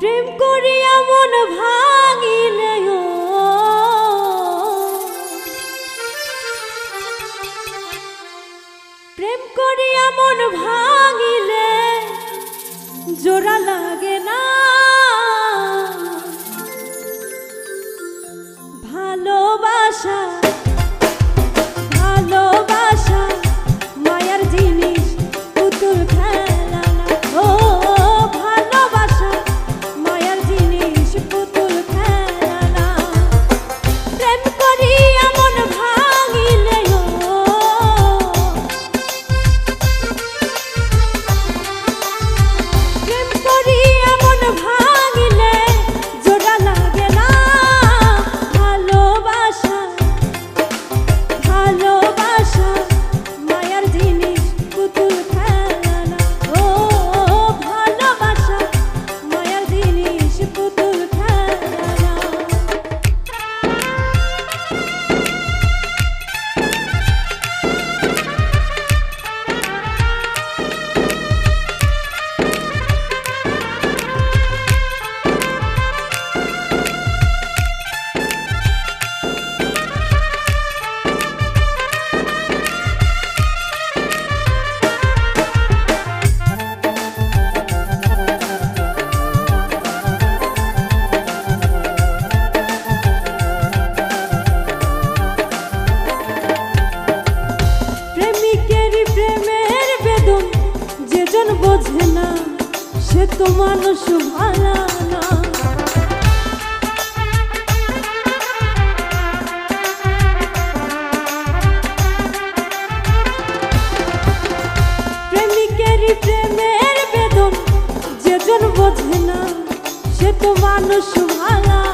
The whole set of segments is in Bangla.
প্রেম করিয়া মন ভাঙিলে প্রেম করিয়া মন ভাঙ সে তো মানুষ প্রেমের বেদন যেজন বোঝে না সে তো মানুষ ভালা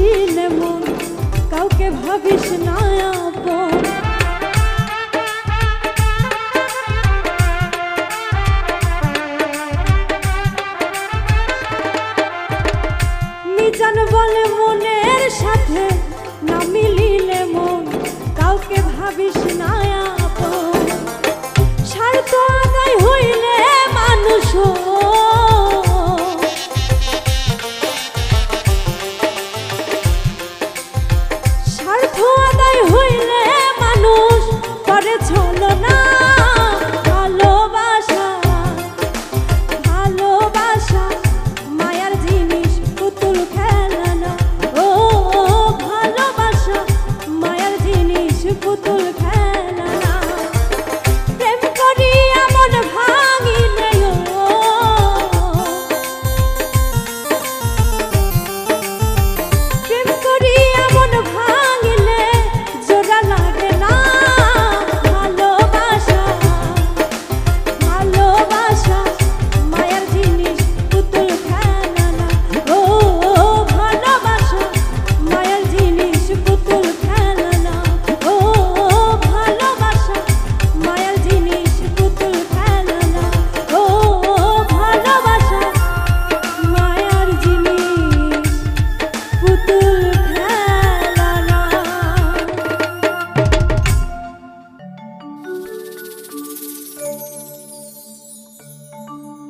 ছিলে মন, কাউকে ভাবিস না আপন। মিজান বলে মনের সাথে না মিলিলে মন, কাউকে ভাবিস না ঝোলনা